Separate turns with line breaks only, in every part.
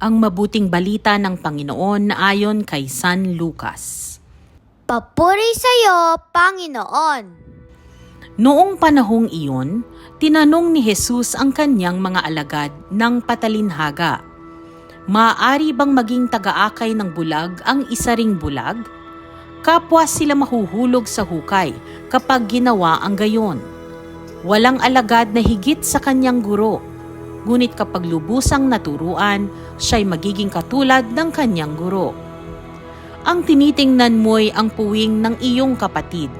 Ang mabuting balita ng Panginoon na ayon kay San Lucas.
Papuri sa iyo, Panginoon.
Noong panahong iyon, tinanong ni Jesus ang kanyang mga alagad ng patalinhaga, Maaari bang maging tagaakay ng bulag ang isa ring bulag? Kapwa sila mahuhulog sa hukay kapag ginawa ang gayon. Walang alagad na higit sa kanyang guro, ngunit kapag lubusang naturuan, siya'y magiging katulad ng kanyang guro. Ang tinitingnan mo'y ang puwing ng iyong kapatid,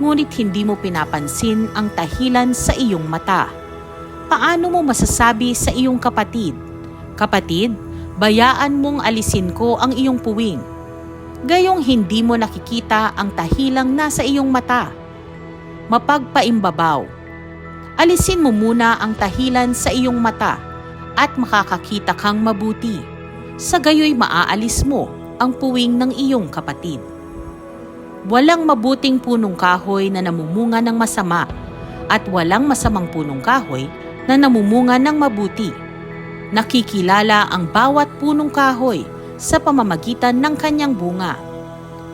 ngunit hindi mo pinapansin ang tahilan sa iyong mata. Paano mo masasabi sa iyong kapatid, Kapatid, bayaan mong alisin ko ang iyong puwing. Gayong hindi mo nakikita ang tahilang nasa iyong mata. Mapagpaimbabaw. Alisin mo muna ang tahilan sa iyong mata at makakakita kang mabuti. Sa gayoy maaalis mo ang puwing ng iyong kapatid. Walang mabuting punong kahoy na namumunga ng masama at walang masamang punong kahoy na namumunga ng mabuti. Nakikilala ang bawat punong kahoy sa pamamagitan ng kanyang bunga,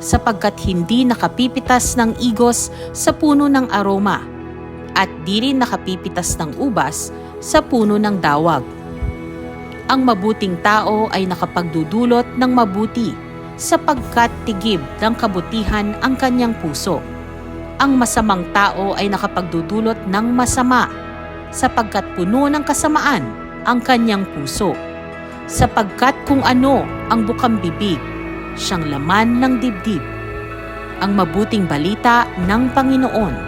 sapagkat hindi nakapipitas ng igos sa puno ng aroma, at di rin nakapipitas ng ubas sa puno ng dawag. Ang mabuting tao ay nakapagdudulot ng mabuti sapagkat tigib ng kabutihan ang kanyang puso. Ang masamang tao ay nakapagdudulot ng masama sapagkat puno ng kasamaan ang kanyang puso. Sapagkat kung ano ang bukang bibig, siyang laman ng dibdib. Ang mabuting balita ng Panginoon.